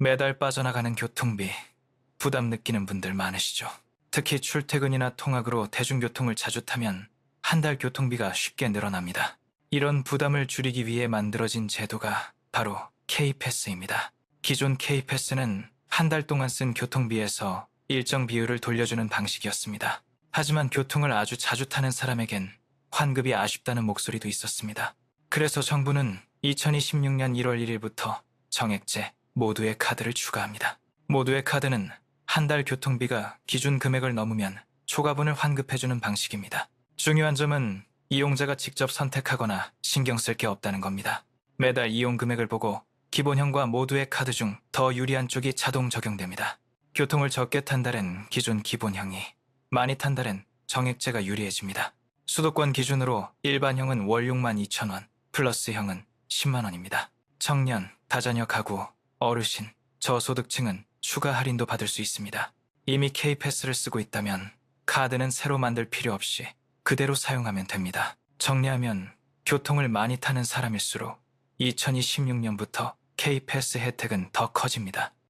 매달 빠져나가는 교통비, 부담 느끼는 분들 많으시죠. 특히 출퇴근이나 통학으로 대중교통을 자주 타면 한 달 교통비가 쉽게 늘어납니다. 이런 부담을 줄이기 위해 만들어진 제도가 바로 K패스입니다. 기존 K패스는 한 달 동안 쓴 교통비에서 일정 비율을 돌려주는 방식이었습니다. 하지만 교통을 아주 자주 타는 사람에겐 환급이 아쉽다는 목소리도 있었습니다. 그래서 정부는 2026년 1월 1일부터 정액제 모두의 카드를 추가합니다. 모두의 카드는 한 달 교통비가 기준 금액을 넘으면 초과분을 환급해주는 방식입니다. 중요한 점은 이용자가 직접 선택하거나 신경 쓸 게 없다는 겁니다. 매달 이용 금액을 보고 기본형과 모두의 카드 중 더 유리한 쪽이 자동 적용됩니다. 교통을 적게 탄 달엔 기존 기본형이, 많이 탄 달엔 정액제가 유리해집니다. 수도권 기준으로 일반형은 월 6만 2천 원, 플러스형은 10만 원입니다. 청년, 다자녀 가구, 어르신, 저소득층은 추가 할인도 받을 수 있습니다. 이미 K패스를 쓰고 있다면 카드는 새로 만들 필요 없이 그대로 사용하면 됩니다. 정리하면 교통을 많이 타는 사람일수록 2026년부터 K패스 혜택은 더 커집니다.